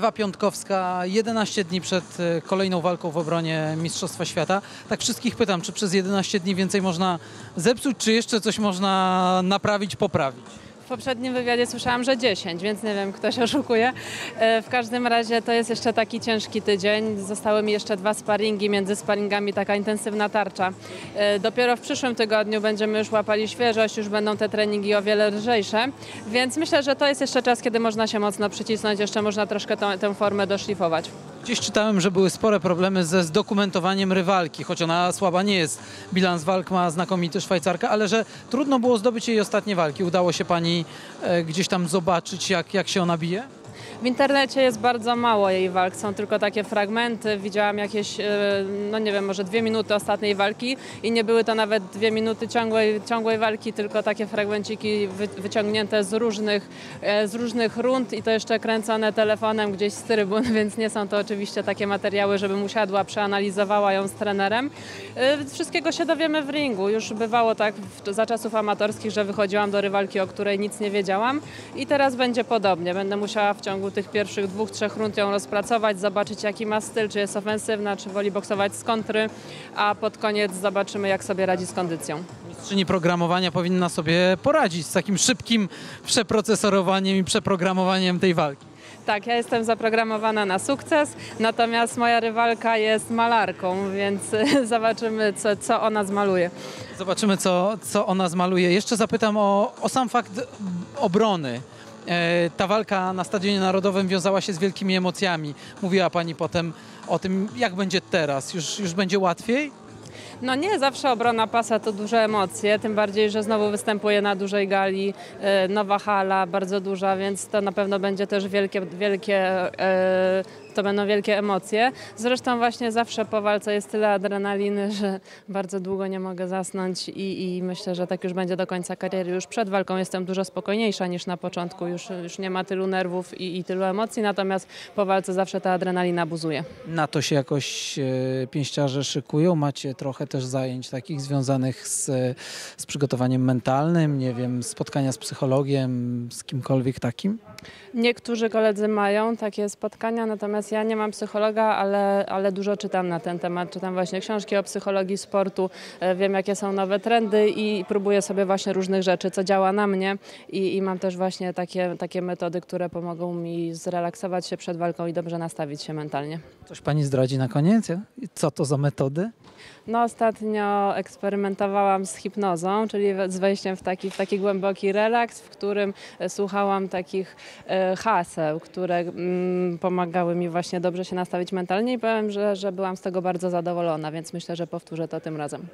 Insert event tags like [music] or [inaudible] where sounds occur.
Ewa Piątkowska, 11 dni przed e, kolejną walką w obronie Mistrzostwa Świata. Tak wszystkich pytam, czy przez 11 dni więcej można zepsuć, czy jeszcze coś można naprawić, poprawić? Poprzednim wywiadzie słyszałam, że 10, więc nie wiem, kto się oszukuje. E, W każdym razie to jest jeszcze taki ciężki tydzień. Zostały mi jeszcze dwa sparingi, między sparingami taka intensywna tarcza. E, Dopiero w przyszłym tygodniu będziemy już łapali świeżość, już będą te treningi o wiele lżejsze, więc myślę, że to jest jeszcze czas, kiedy można się mocno przycisnąć, jeszcze można troszkę tę formę doszlifować. Gdzieś czytałem, że były spore problemy ze zdokumentowaniem rywalki, choć ona słaba nie jest. Bilans walk ma znakomity Szwajcarka, ale że trudno było zdobyć jej ostatnie walki. Udało się pani e, gdzieś tam zobaczyć, jak, jak się ona bije? W internecie jest bardzo mało jej walk, są tylko takie fragmenty. Widziałam jakieś, e, no nie wiem, może dwie minuty ostatniej walki i nie były to nawet dwie minuty ciągłej, ciągłej walki, tylko takie fragmenciki wy, wyciągnięte z różnych, e, z różnych rund i to jeszcze kręcone telefonem gdzieś z trybun, [laughs] więc nie są to oczywiście takie materiały, żebym usiadła, przeanalizowała ją z trenerem. E, Wszystkiego się dowiemy w ringu. Już bywało tak za czasów amatorskich, że wychodziłam do rywalki, o której nic nie wiedziałam i teraz będzie podobnie. Będę musiała w ciągu tych pierwszych dwóch, trzech rund ją rozpracować, zobaczyć jaki ma styl, czy jest ofensywna, czy woli boksować z kontry, a pod koniec zobaczymy jak sobie radzi z kondycją. Mistrzyni programowania powinna sobie poradzić z takim szybkim przeprocesorowaniem i przeprogramowaniem tej walki. Tak, ja jestem zaprogramowana na sukces, natomiast moja rywalka jest malarką, więc [laughs] zobaczymy co, co ona zmaluje. Zobaczymy, co, co ona zmaluje. Jeszcze zapytam o, o sam fakt obrony. E, ta walka na Stadionie Narodowym wiązała się z wielkimi emocjami. Mówiła Pani potem o tym, jak będzie teraz. Już, już będzie łatwiej? No nie, zawsze obrona pasa to duże emocje, tym bardziej, że znowu występuje na dużej gali, e, nowa hala, bardzo duża, więc to na pewno będzie też wielkie, wielkie e, to będą wielkie emocje. Zresztą właśnie zawsze po walce jest tyle adrenaliny, że bardzo długo nie mogę zasnąć i, i myślę, że tak już będzie do końca kariery. Już przed walką jestem dużo spokojniejsza niż na początku, już, już nie ma tylu nerwów i, i tylu emocji, natomiast po walce zawsze ta adrenalina buzuje. Na to się jakoś e, pięściarze szykują? Macie trochę też zajęć takich związanych z, z przygotowaniem mentalnym, nie wiem, spotkania z psychologiem, z kimkolwiek takim? Niektórzy koledzy mają takie spotkania, natomiast ja nie mam psychologa, ale, ale dużo czytam na ten temat. Czytam właśnie książki o psychologii sportu, e, wiem jakie są nowe trendy i próbuję sobie właśnie różnych rzeczy, co działa na mnie i, i mam też właśnie takie, takie metody, które pomogą mi zrelaksować się przed walką i dobrze nastawić się mentalnie. Coś Pani zdradzi na koniec? Co to za metody? No ostatnio eksperymentowałam z hipnozą, czyli z wejściem w taki, w taki głęboki relaks, w którym e, słuchałam takich haseł, które mm, pomagały mi właśnie dobrze się nastawić mentalnie i powiem, że, że byłam z tego bardzo zadowolona, więc myślę, że powtórzę to tym razem.